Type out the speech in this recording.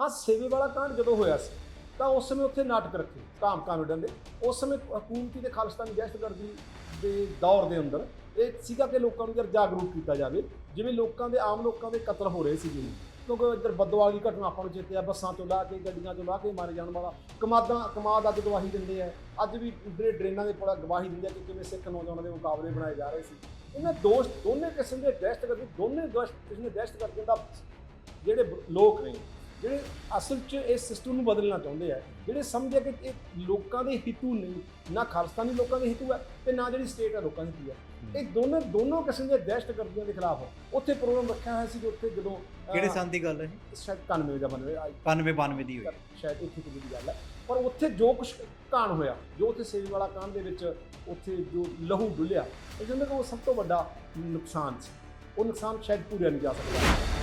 ਹਾਂ, ਸੇਵੇ ਵਾਲਾ ਕਾਂਡ ਜਦੋਂ ਹੋਇਆ ਸੀ, ਤਾਂ ਉਸ ਸਮੇਂ ਉੱਥੇ ਨਾਟਕ ਰੱਖੇ ਕਾਮ ਕਾਨੂੰਨ ਦੇ। ਉਸ ਸਮੇਂ ਹਕੂਮਤੀ ਤੇ ਖਾਲਿਸਤਾਨੀ ਦਹਿਸ਼ਤਗਰਦੀ ਦੇ ਦੌਰ ਦੇ ਅੰਦਰ ਇਹ ਸੀਗਾ ਕਿ ਲੋਕਾਂ ਨੂੰ ਜਰ ਜਾਗਰੂਕ ਕੀਤਾ ਜਾਵੇ, ਜਿਵੇਂ ਲੋਕਾਂ ਦੇ, ਆਮ ਲੋਕਾਂ ਦੇ ਕਤਲ ਹੋ ਰਹੇ ਸੀ ਜਿਵੇਂ ਕਿਉਂਕਿ ਇੱਧਰ ਬੱਦਵਾਲ ਦੀ ਘਟਨਾ ਆਪਾਂ ਨੂੰ ਚੇਤੇ ਆ, ਬੱਸਾਂ ਤੋਂ ਲਾ ਕੇ, ਗੱਡੀਆਂ ਤੋਂ ਲਾ ਕੇ ਮਾਰੇ ਜਾਣ ਵਾਲਾ। ਕਮਾਦਾਂ, ਕਮਾਦ ਅੱਜ ਗਵਾਹੀ ਦਿੰਦੇ ਆ। ਅੱਜ ਵੀ ਜਿਹੜੇ ਡਰੇਨਾਂ ਦੇ ਕੋਲ ਗਵਾਹੀ ਦਿੰਦੇ ਆ ਕਿ ਕਿਵੇਂ ਸਿੱਖ ਨੌਜਵਾਨਾਂ ਦੇ ਮੁਕਾਬਲੇ ਬਣਾਏ ਜਾ ਰਹੇ ਸੀ। ਇਹਨਾਂ ਦੋਸ਼, ਦੋਨੇ ਕਿਸਮ ਦੇ ਦਹਿਸ਼ਤਗਰਦੀ ਦੋਨੇ ਦੋਸ਼ ਕਿਸਮ ਦੇ ਦਹਿਸ਼ਤਗਰਦੀ ਦਾ ਜਿਹੜੇ ਲੋਕ ਨੇ ਜਿਹੜੇ ਅਸਲ 'ਚ ਇਸ ਸਿਸਟਮ ਨੂੰ ਬਦਲਣਾ ਚਾਹੁੰਦੇ ਆ ਜਿਹੜੇ ਸਮਝਦੇ ਕਿ ਇਹ ਲੋਕਾਂ ਦੇ ਹਿੱਤੂ ਨਹੀਂ ਨਾ ਖਾਲਸਤਾਨੀ ਲੋਕਾਂ ਦੇ ਹਿੱਤੂ ਹੈ ਤੇ ਨਾ ਜਿਹੜੀ ਸਟੇਟ ਹੈ ਲੋਕਾਂ ਦੀ ਹਿੱਤੂ ਹੈ। ਇਹ ਦੋਨੇ ਦੋਨੋਂ ਕਿਸਮ ਦੇ ਦਹਿਸ਼ਤਗਰਦੀਆਂ ਦੇ ਖਿਲਾਫ ਉੱਥੇ ਪ੍ਰੋਗਰਾਮ ਰੱਖਿਆ ਹੋਇਆ ਸੀ ਕਿ ਉੱਥੇ ਜਦੋਂ ਕਿਹੜੇ ਸੰਨ ਦੀ ਗੱਲ ਹੈ ਸ਼ਾਇਦ 91 ਦਾ ਬਣ ਰਿਹਾ 91 92 ਦੀ ਹੋਈ। ਸ਼ਾਇਦ ਕੁਝ ਦੀ ਗੱਲ ਹੈ। ਪਰ ਉੱਥੇ ਜੋ ਕੁਝ ਕਾਂਡ ਹੋਇਆ ਜੋ ਉੱਥੇ ਸੇਵੀ ਵਾਲਾ ਕਾਂਡ ਦੇ ਵਿੱਚ ਉੱਥੇ ਜੋ ਲਹੂ ਡੁੱਲਿਆ ਇਹ ਕਿ ਉਹ ਸਭ ਤੋਂ ਵੱਡਾ ਨੁਕਸਾਨ ਸੀ। ਉਹ ਨੁਕਸਾਨ ਸ਼ਾਇਦ ਪੂਰਿਆ ਨਹੀਂ ਜਾ ਸਕਦਾ।